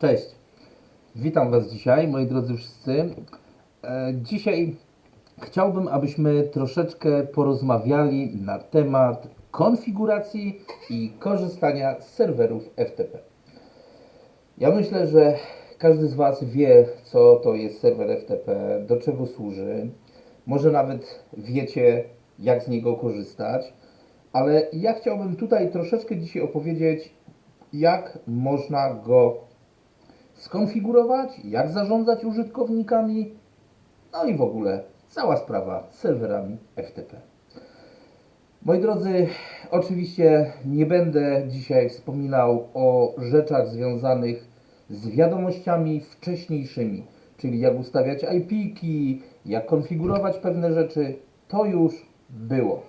Cześć. Witam Was dzisiaj, moi drodzy wszyscy. E, Dzisiaj chciałbym, abyśmy troszeczkę porozmawiali na temat konfiguracji i korzystania z serwerów FTP. Ja myślę, że każdy z Was wie, co to jest serwer FTP, do czego służy. Może nawet wiecie, jak z niego korzystać, ale ja chciałbym tutaj troszeczkę dzisiaj opowiedzieć, jak można go skonfigurować, jak zarządzać użytkownikami, no i w ogóle cała sprawa z serwerami FTP. Moi drodzy, oczywiście nie będę dzisiaj wspominał o rzeczach związanych z wiadomościami wcześniejszymi, czyli jak ustawiać IP-ki, jak konfigurować pewne rzeczy. To już było.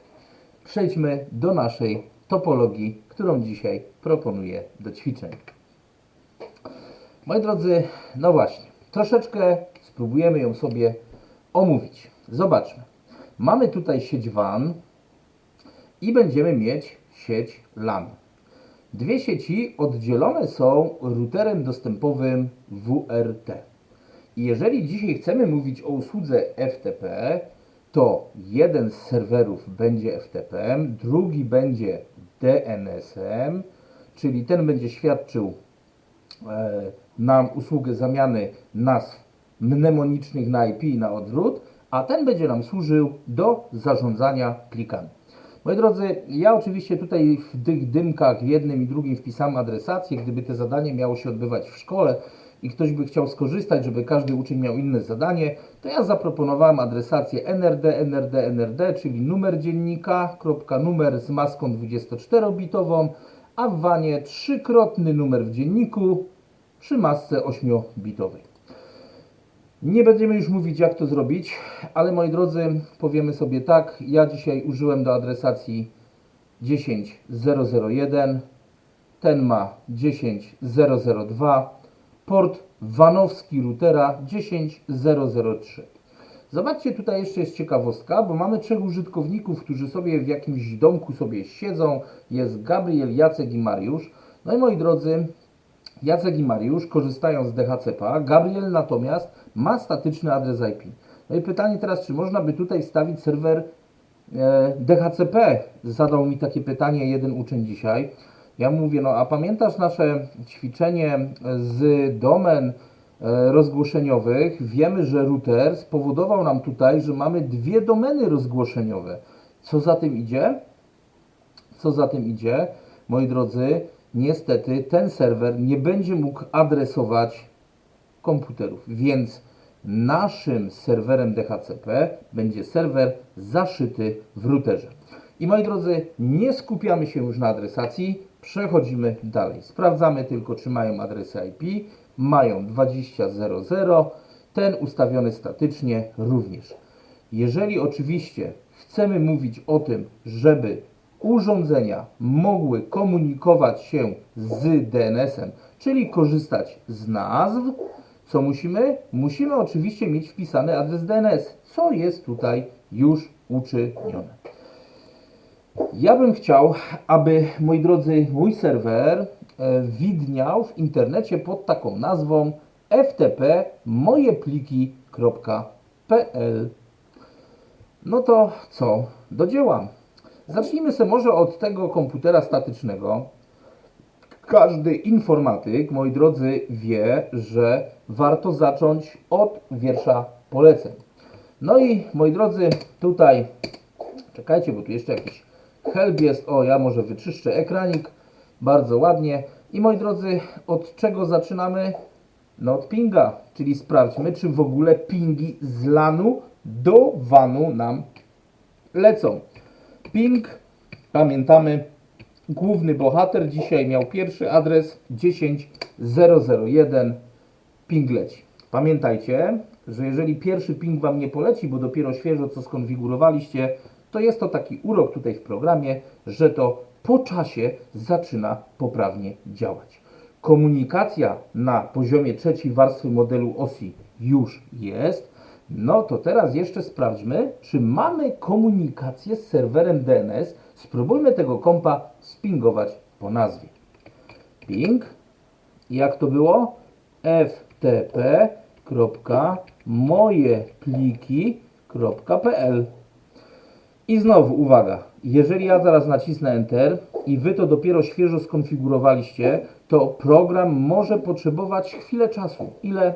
Przejdźmy do naszej topologii, którą dzisiaj proponuję do ćwiczeń. Moi drodzy, no właśnie, troszeczkę spróbujemy ją sobie omówić. Zobaczmy. Mamy tutaj sieć WAN i będziemy mieć sieć LAN. Dwie sieci oddzielone są routerem dostępowym WRT. I jeżeli dzisiaj chcemy mówić o usłudze FTP, to jeden z serwerów będzie FTP, drugi będzie DNS-em, czyli ten będzie świadczył nam usługę zamiany nazw mnemonicznych na IP i na odwrót, a ten będzie nam służył do zarządzania plikami. Moi drodzy, ja oczywiście tutaj w tych dymkach w jednym i drugim wpisałem adresację. Gdyby te zadanie miało się odbywać w szkole i ktoś by chciał skorzystać, żeby każdy uczeń miał inne zadanie, to ja zaproponowałem adresację NRD, NRD, NRD, czyli numer dziennika, kropka numer z maską 24-bitową, a w wanie trzykrotny numer w dzienniku przy masce 8-bitowej. Nie będziemy już mówić, jak to zrobić, ale moi drodzy, powiemy sobie tak. Ja dzisiaj użyłem do adresacji 10001, ten ma 10002, port vanowski routera 10003. Zobaczcie, tutaj jeszcze jest ciekawostka, bo mamy trzech użytkowników, którzy sobie w jakimś domku sobie siedzą. Jest Gabriel, Jacek i Mariusz. No i moi drodzy, Jacek i Mariusz korzystają z DHCP, Gabriel natomiast ma statyczny adres IP. No i pytanie teraz, czy można by tutaj wstawić serwer e, DHCP? Zadał mi takie pytanie jeden uczeń dzisiaj. Ja mówię, no a pamiętasz nasze ćwiczenie z domen e, rozgłoszeniowych? Wiemy, że router spowodował nam tutaj, że mamy dwie domeny rozgłoszeniowe. Co za tym idzie? Co za tym idzie, moi drodzy, niestety ten serwer nie będzie mógł adresować komputerów, więc naszym serwerem DHCP będzie serwer zaszyty w routerze. I moi drodzy, nie skupiamy się już na adresacji, przechodzimy dalej. Sprawdzamy tylko, czy mają adresy IP. Mają 20.00, ten ustawiony statycznie również. Jeżeli oczywiście chcemy mówić o tym, żeby urządzenia mogły komunikować się z DNS-em, czyli korzystać z nazw, co musimy? Musimy oczywiście mieć wpisany adres DNS, co jest tutaj już uczynione. Ja bym chciał, aby, moi drodzy, mój serwer e, widniał w internecie pod taką nazwą ftp mojepliki.pl No to co? Do dzieła. Zacznijmy sobie może od tego komputera statycznego. Każdy informatyk, moi drodzy, wie, że warto zacząć od wiersza poleceń. No i moi drodzy, tutaj czekajcie, bo tu jeszcze jakiś help jest. O, ja może wyczyszczę ekranik. Bardzo ładnie. I moi drodzy, od czego zaczynamy? No od pinga, czyli sprawdźmy, czy w ogóle pingi z LANu do WANu nam lecą. Ping, pamiętamy, główny bohater dzisiaj miał pierwszy adres 10001 ping leci. Pamiętajcie, że jeżeli pierwszy ping Wam nie poleci, bo dopiero świeżo co skonfigurowaliście, to jest to taki urok tutaj w programie, że to po czasie zaczyna poprawnie działać. Komunikacja na poziomie trzeciej warstwy modelu OSI już jest. No to teraz jeszcze sprawdźmy, czy mamy komunikację z serwerem DNS. Spróbujmy tego kompa spingować po nazwie. Ping. Jak to było? ftp.mojepliki.pl I znowu uwaga, jeżeli ja zaraz nacisnę Enter i Wy to dopiero świeżo skonfigurowaliście, to program może potrzebować chwilę czasu. Ile?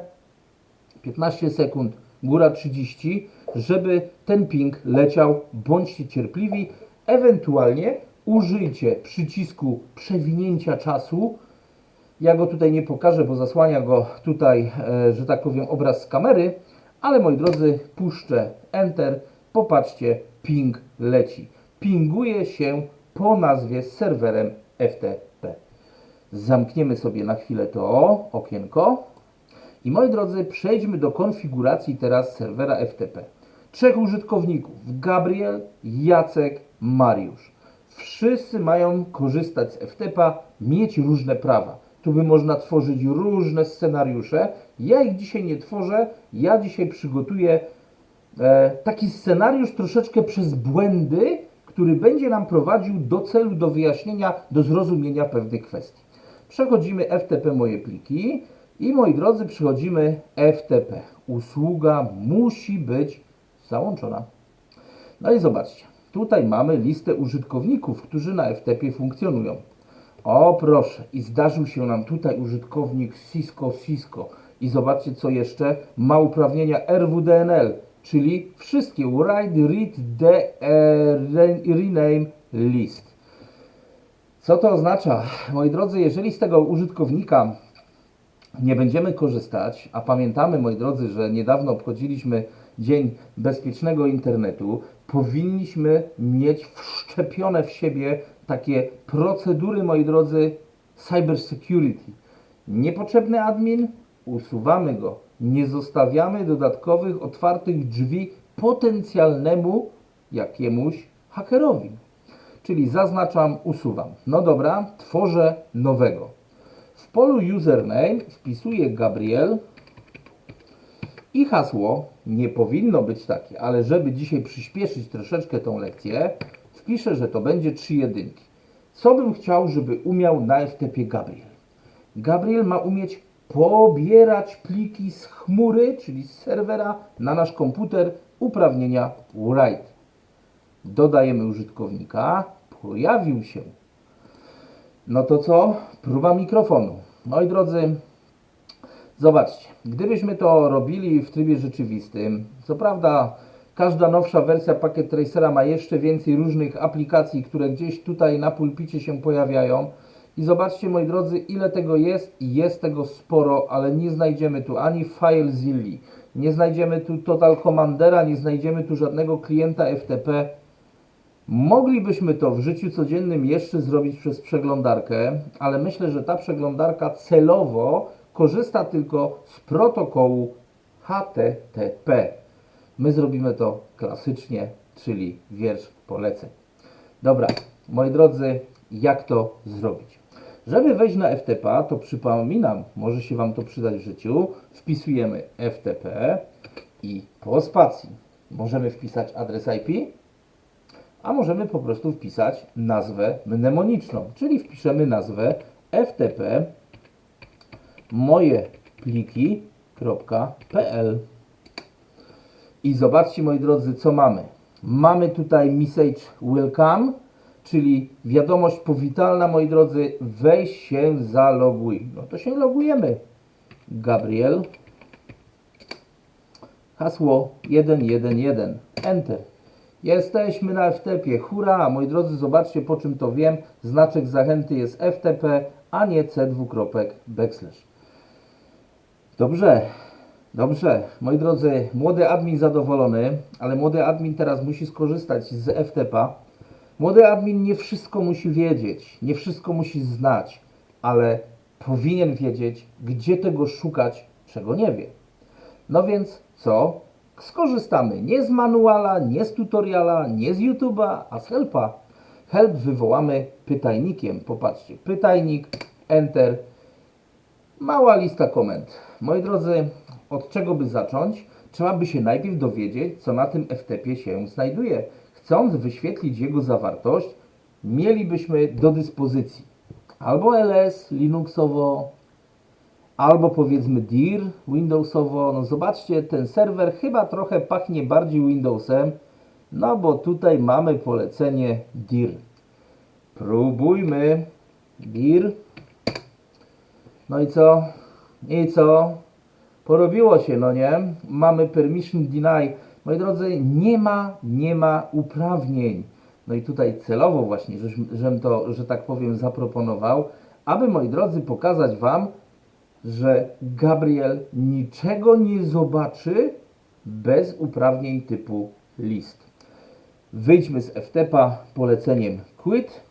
15 sekund, góra 30, żeby ten ping leciał. Bądźcie cierpliwi, ewentualnie użyjcie przycisku przewinięcia czasu. Ja go tutaj nie pokażę, bo zasłania go tutaj, e, że tak powiem, obraz z kamery, ale moi drodzy, puszczę Enter. Popatrzcie, ping leci. Pinguje się po nazwie z serwerem FTP. Zamkniemy sobie na chwilę to okienko. I moi drodzy, przejdźmy do konfiguracji teraz serwera FTP. Trzech użytkowników: Gabriel, Jacek, Mariusz. Wszyscy mają korzystać z FTP, mieć różne prawa. Tu by można tworzyć różne scenariusze. Ja ich dzisiaj nie tworzę. Ja dzisiaj przygotuję e, taki scenariusz troszeczkę przez błędy, który będzie nam prowadził do celu, do wyjaśnienia, do zrozumienia pewnych kwestii. Przechodzimy FTP moje pliki i moi drodzy, przechodzimy FTP. Usługa musi być załączona. No i zobaczcie, tutaj mamy listę użytkowników, którzy na FTP funkcjonują. O proszę, i zdarzył się nam tutaj użytkownik Cisco Cisco. I zobaczcie, co jeszcze ma uprawnienia RWDNL, czyli wszystkie Write, Read, de, re, Rename List. Co to oznacza? Moi drodzy, jeżeli z tego użytkownika nie będziemy korzystać, a pamiętamy, moi drodzy, że niedawno obchodziliśmy Dzień Bezpiecznego Internetu, powinniśmy mieć wszczepione w siebie takie procedury, moi drodzy, cyber security. Niepotrzebny admin, usuwamy go. Nie zostawiamy dodatkowych, otwartych drzwi potencjalnemu jakiemuś hakerowi. Czyli zaznaczam, usuwam. No dobra, tworzę nowego. W polu username wpisuję Gabriel i hasło nie powinno być takie, ale żeby dzisiaj przyspieszyć troszeczkę tą lekcję, wpiszę, że to będzie trzy jedynki. Co bym chciał, żeby umiał na FTP Gabriel? Gabriel ma umieć pobierać pliki z chmury, czyli z serwera na nasz komputer uprawnienia write. Dodajemy użytkownika, pojawił się no to co? Próba mikrofonu. Moi drodzy, zobaczcie, gdybyśmy to robili w trybie rzeczywistym, co prawda każda nowsza wersja Packet Tracera ma jeszcze więcej różnych aplikacji, które gdzieś tutaj na pulpicie się pojawiają. I zobaczcie, moi drodzy, ile tego jest i jest tego sporo, ale nie znajdziemy tu ani FileZilla, nie znajdziemy tu Total Commandera, nie znajdziemy tu żadnego klienta FTP. Moglibyśmy to w życiu codziennym jeszcze zrobić przez przeglądarkę, ale myślę, że ta przeglądarka celowo korzysta tylko z protokołu HTTP. My zrobimy to klasycznie, czyli wiersz poleceń. Dobra, moi drodzy, jak to zrobić? Żeby wejść na FTP, to przypominam, może się Wam to przydać w życiu, wpisujemy FTP i po spacji możemy wpisać adres IP, a możemy po prostu wpisać nazwę mnemoniczną, czyli wpiszemy nazwę ftp mojepliki.pl i zobaczcie moi drodzy co mamy. Mamy tutaj message welcome, czyli wiadomość powitalna moi drodzy, weź się zaloguj. No to się logujemy. Gabriel hasło 111 Enter. Jesteśmy na FTP. Hurra! Moi drodzy, zobaczcie po czym to wiem. Znaczek zachęty jest FTP, a nie C dwukropek backslash. Dobrze, dobrze. Moi drodzy, młody admin zadowolony, ale młody admin teraz musi skorzystać z FTP. Młody admin nie wszystko musi wiedzieć, nie wszystko musi znać, ale powinien wiedzieć, gdzie tego szukać, czego nie wie. No więc co? Skorzystamy nie z manuala, nie z tutoriala, nie z YouTube'a, a z helpa. Help wywołamy pytajnikiem. Popatrzcie, pytajnik, enter, mała lista komend. Moi drodzy, od czego by zacząć? Trzeba by się najpierw dowiedzieć, co na tym FTP się znajduje. Chcąc wyświetlić jego zawartość, mielibyśmy do dyspozycji albo LS Linuxowo, albo powiedzmy dir Windowsowo. No zobaczcie, ten serwer chyba trochę pachnie bardziej Windowsem, no bo tutaj mamy polecenie dir. Próbujmy dir. No i co? I co? Porobiło się, no nie? Mamy permission deny. Moi drodzy, nie ma, nie ma uprawnień. No i tutaj celowo właśnie, żem to, że tak powiem, zaproponował, aby, moi drodzy, pokazać Wam, że Gabriel niczego nie zobaczy bez uprawnień typu list. Wyjdźmy z FTP-a poleceniem quit.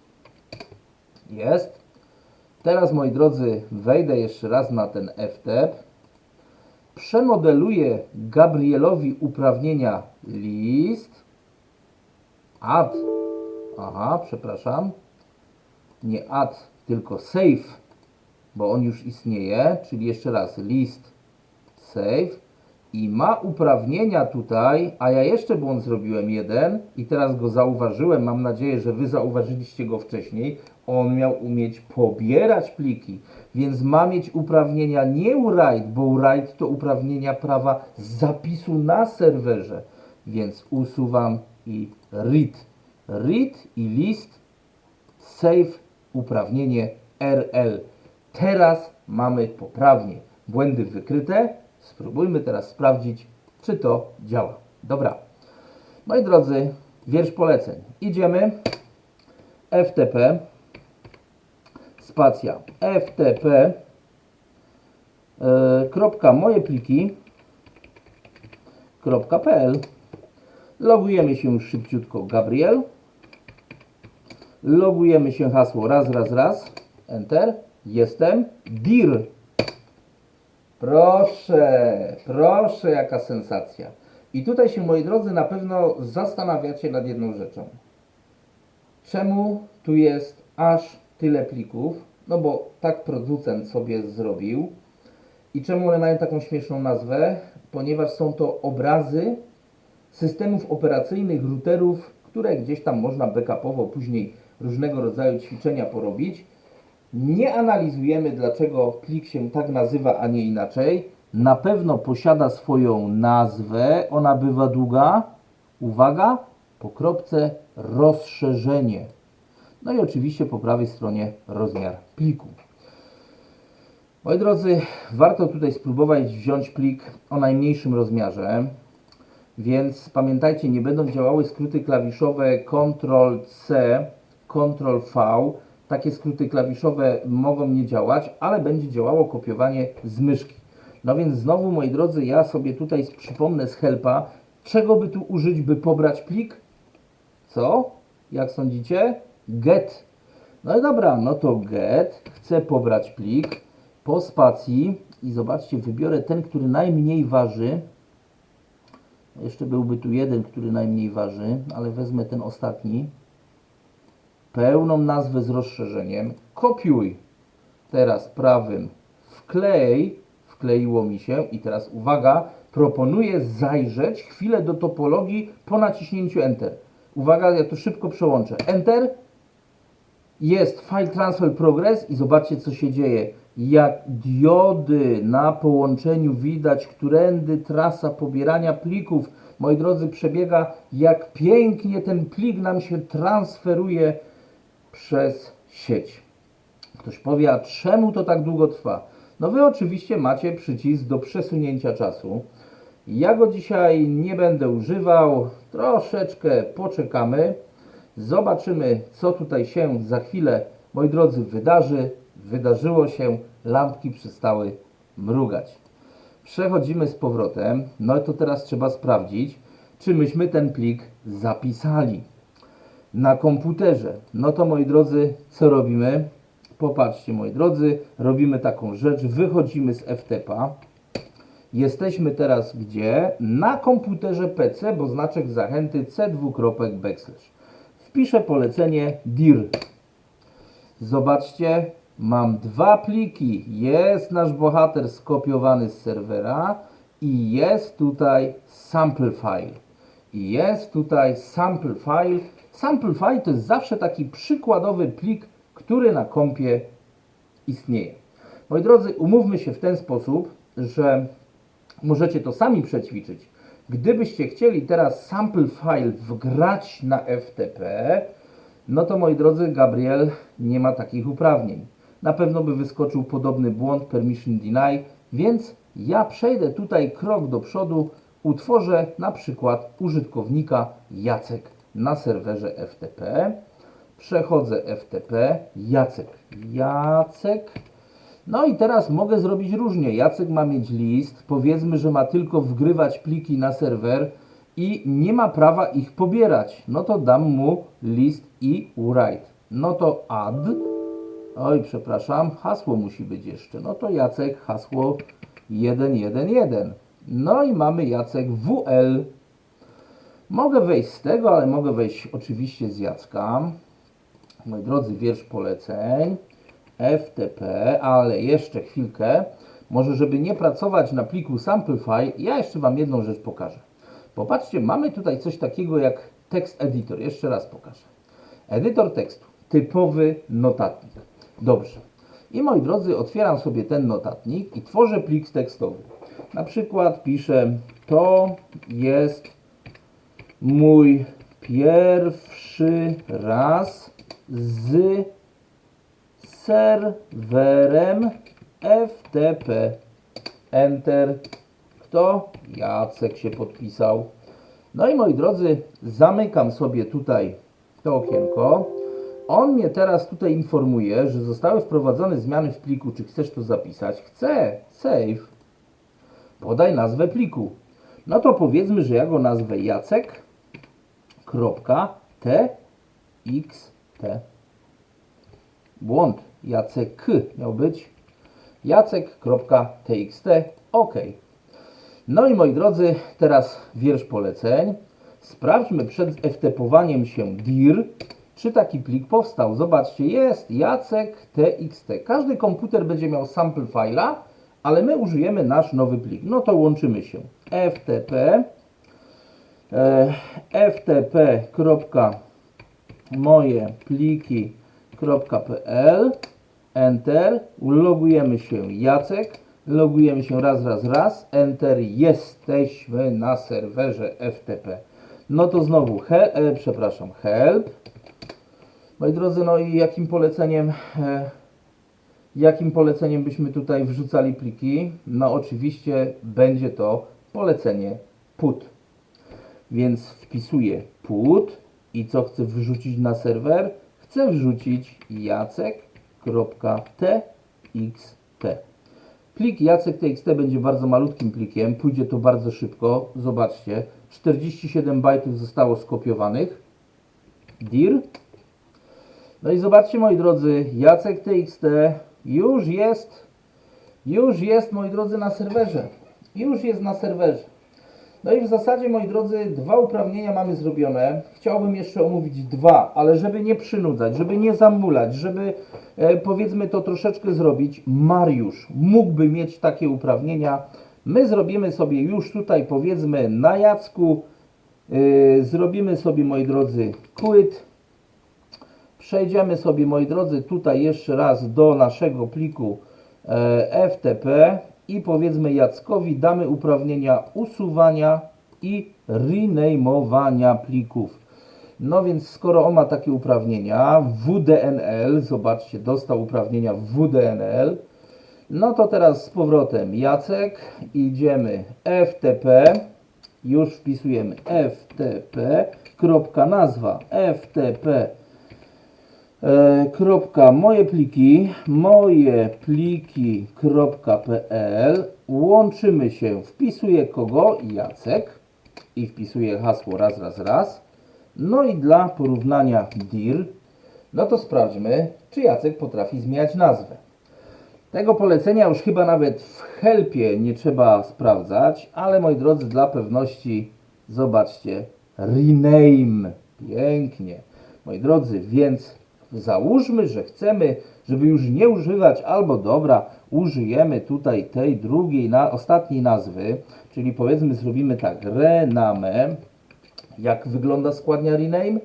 Jest. Teraz, moi drodzy, wejdę jeszcze raz na ten FTP. Przemodeluję Gabrielowi uprawnienia list. Add. Aha, przepraszam. Nie add, tylko save, bo on już istnieje. Czyli jeszcze raz list save i ma uprawnienia tutaj, a ja jeszcze błąd zrobiłem jeden i teraz go zauważyłem. Mam nadzieję, że Wy zauważyliście go wcześniej. On miał umieć pobierać pliki, więc ma mieć uprawnienia nie write, bo write to uprawnienia prawa zapisu na serwerze. Więc usuwam i read. Read i list save uprawnienie RL. Teraz mamy poprawnie. Błędy wykryte. Spróbujmy teraz sprawdzić, czy to działa. Dobra. Moi drodzy, wiersz poleceń. Idziemy. FTP. Spacja. FTP. E, kropka moje pliki. PL. Logujemy się już szybciutko. Gabriel. Logujemy się hasło raz, raz, raz. Enter. Jestem. DIR. Proszę, proszę, jaka sensacja. I tutaj się, moi drodzy, na pewno zastanawiacie nad jedną rzeczą. Czemu tu jest aż tyle plików? No bo tak producent sobie zrobił. I czemu one mają taką śmieszną nazwę? Ponieważ są to obrazy systemów operacyjnych, routerów, które gdzieś tam można backupowo później różnego rodzaju ćwiczenia porobić. Nie analizujemy, dlaczego plik się tak nazywa, a nie inaczej. Na pewno posiada swoją nazwę. Ona bywa długa. Uwaga, po kropce rozszerzenie. No i oczywiście po prawej stronie rozmiar pliku. Moi drodzy, warto tutaj spróbować wziąć plik o najmniejszym rozmiarze. Więc pamiętajcie, nie będą działały skróty klawiszowe Ctrl-C, Ctrl-V. Takie skróty klawiszowe mogą nie działać, ale będzie działało kopiowanie z myszki. No więc znowu, moi drodzy, ja sobie tutaj przypomnę z helpa, czego by tu użyć, by pobrać plik? Co? Jak sądzicie? Get. No i dobra, no to get. Chcę pobrać plik po spacji i zobaczcie, wybiorę ten, który najmniej waży. Jeszcze byłby tu jeden, który najmniej waży, ale wezmę ten ostatni. Pełną nazwę z rozszerzeniem. Kopiuj. Teraz prawym wklej. Wkleiło mi się i teraz uwaga, proponuję zajrzeć chwilę do topologii po naciśnięciu Enter. Uwaga, ja to szybko przełączę. Enter. Jest File Transfer Progress i zobaczcie co się dzieje. Jak diody na połączeniu widać, którędy trasa pobierania plików, moi drodzy, przebiega, jak pięknie ten plik nam się transferuje przez sieć. Ktoś powie, a czemu to tak długo trwa? No wy oczywiście macie przycisk do przesunięcia czasu. Ja go dzisiaj nie będę używał, troszeczkę poczekamy. Zobaczymy, co tutaj się za chwilę, moi drodzy, wydarzy. Wydarzyło się, lampki przestały mrugać. Przechodzimy z powrotem. No to teraz trzeba sprawdzić, czy myśmy ten plik zapisali na komputerze. No to moi drodzy, co robimy? Popatrzcie, moi drodzy, robimy taką rzecz, wychodzimy z FTP-a. Jesteśmy teraz gdzie? Na komputerze PC, bo znaczek zachęty c2. backslash. Wpiszę polecenie dir. Zobaczcie, mam dwa pliki. Jest nasz bohater skopiowany z serwera i jest tutaj sample file. I jest tutaj sample file. Sample file to jest zawsze taki przykładowy plik, który na kompie istnieje. Moi drodzy, umówmy się w ten sposób, że możecie to sami przećwiczyć. Gdybyście chcieli teraz sample file wgrać na FTP, no to moi drodzy, Gabriel nie ma takich uprawnień. Na pewno by wyskoczył podobny błąd permission deny, więc ja przejdę tutaj krok do przodu, utworzę na przykład użytkownika Jacek na serwerze FTP. Przechodzę FTP, Jacek, Jacek. No i teraz mogę zrobić różnie. Jacek ma mieć list, powiedzmy, że ma tylko wgrywać pliki na serwer i nie ma prawa ich pobierać. No to dam mu list i write. No to add. Oj, przepraszam, hasło musi być jeszcze. No to Jacek, hasło 111. No i mamy Jacek WL. Mogę wejść z tego, ale mogę wejść oczywiście z Jacka. Moi drodzy, wiersz poleceń. FTP, ale jeszcze chwilkę. Może, żeby nie pracować na pliku Samplify, ja jeszcze Wam jedną rzecz pokażę. Popatrzcie, mamy tutaj coś takiego jak tekst editor. Jeszcze raz pokażę. Edytor tekstu. Typowy notatnik. Dobrze. I moi drodzy, otwieram sobie ten notatnik i tworzę plik tekstowy. Na przykład piszę, to jest mój pierwszy raz z serwerem FTP. Enter. Kto? Jacek się podpisał. No i moi drodzy, zamykam sobie tutaj to okienko. On mnie teraz tutaj informuje, że zostały wprowadzone zmiany w pliku. Czy chcesz to zapisać? Chcę. Save. Podaj nazwę pliku. No to powiedzmy, że ja go nazwę Jacek. Txt. Błąd. Jacek miał być. Jacek.txt. OK. No i moi drodzy, teraz wiersz poleceń. Sprawdźmy przed ftpowaniem się dir, czy taki plik powstał. Zobaczcie, jest Jacek.txt. Każdy komputer będzie miał sample file'a, ale my użyjemy nasz nowy plik. No to łączymy się. ftp e, ftp. moje pliki.pl Enter, logujemy się Jacek, logujemy się raz, raz, raz, Enter, jesteśmy na serwerze FTP. No to znowu, e, przepraszam, help. Moi drodzy, no i jakim poleceniem, e, jakim poleceniem byśmy tutaj wrzucali pliki? No oczywiście będzie to polecenie put. Więc wpisuję put i co chcę wrzucić na serwer? Chcę wrzucić jacek.txt. Plik jacek.txt będzie bardzo malutkim plikiem, pójdzie to bardzo szybko. Zobaczcie, 47 bajtów zostało skopiowanych. dir. No i zobaczcie moi drodzy, jacek.txt już jest, już jest moi drodzy na serwerze. Już jest na serwerze. No i w zasadzie, moi drodzy, dwa uprawnienia mamy zrobione. Chciałbym jeszcze omówić dwa, ale żeby nie przynudzać, żeby nie zamulać, żeby e, powiedzmy to troszeczkę zrobić, Mariusz mógłby mieć takie uprawnienia. My zrobimy sobie już tutaj, powiedzmy, na Jacku, e, zrobimy sobie, moi drodzy, quit. Przejdziemy sobie, moi drodzy, tutaj jeszcze raz do naszego pliku e, FTP i powiedzmy Jackowi damy uprawnienia usuwania i rename'owania plików. No więc skoro on ma takie uprawnienia, WDNL, zobaczcie, dostał uprawnienia WDNL, no to teraz z powrotem Jacek, idziemy FTP, już wpisujemy FTP, kropka nazwa FTP kropka moje pliki, moje pliki.pl łączymy się, wpisuję kogo? Jacek i wpisuję hasło raz, raz, raz. No i dla porównania dir, no to sprawdźmy, czy Jacek potrafi zmieniać nazwę. Tego polecenia już chyba nawet w helpie nie trzeba sprawdzać, ale moi drodzy, dla pewności zobaczcie, rename, pięknie. Moi drodzy, więc Załóżmy, że chcemy, żeby już nie używać albo dobra, użyjemy tutaj tej drugiej, na, ostatniej nazwy, czyli powiedzmy zrobimy tak, rename. Jak wygląda składnia rename?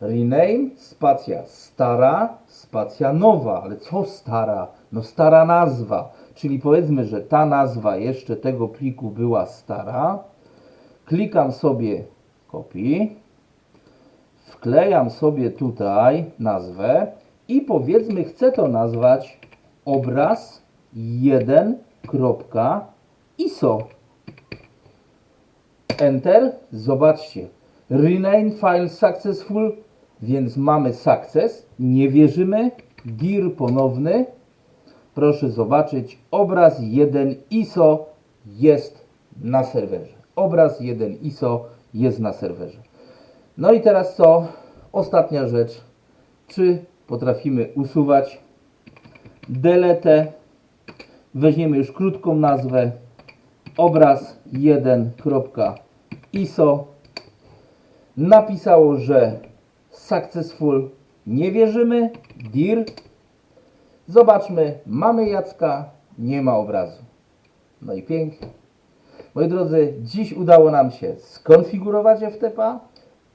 Rename, spacja stara, spacja nowa. Ale co stara? No stara nazwa. Czyli powiedzmy, że ta nazwa jeszcze tego pliku była stara. Klikam sobie copy. Wklejam sobie tutaj nazwę i powiedzmy chcę to nazwać obraz 1.iso. Enter. Zobaczcie. Rename file successful, więc mamy success. Nie wierzymy. Dir ponowny. Proszę zobaczyć. Obraz 1 ISO jest na serwerze. Obraz 1 ISO jest na serwerze. No i teraz co? Ostatnia rzecz. Czy potrafimy usuwać delete? Weźmiemy już krótką nazwę. Obraz 1.iso napisało, że successful nie wierzymy. Dir. Zobaczmy, mamy Jacka. Nie ma obrazu. No i pięknie. Moi drodzy, dziś udało nam się skonfigurować FTP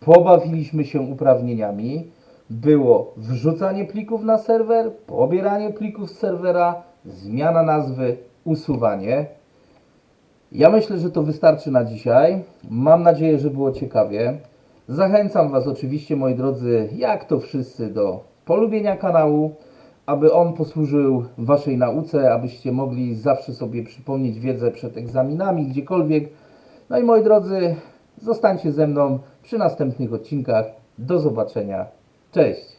pobawiliśmy się uprawnieniami było wrzucanie plików na serwer pobieranie plików z serwera zmiana nazwy, usuwanie ja myślę, że to wystarczy na dzisiaj. Mam nadzieję, że było ciekawie. Zachęcam Was oczywiście, moi drodzy, jak to wszyscy, do polubienia kanału, aby on posłużył Waszej nauce, abyście mogli zawsze sobie przypomnieć wiedzę przed egzaminami, gdziekolwiek. No i moi drodzy, zostańcie ze mną przy następnych odcinkach. Do zobaczenia. Cześć!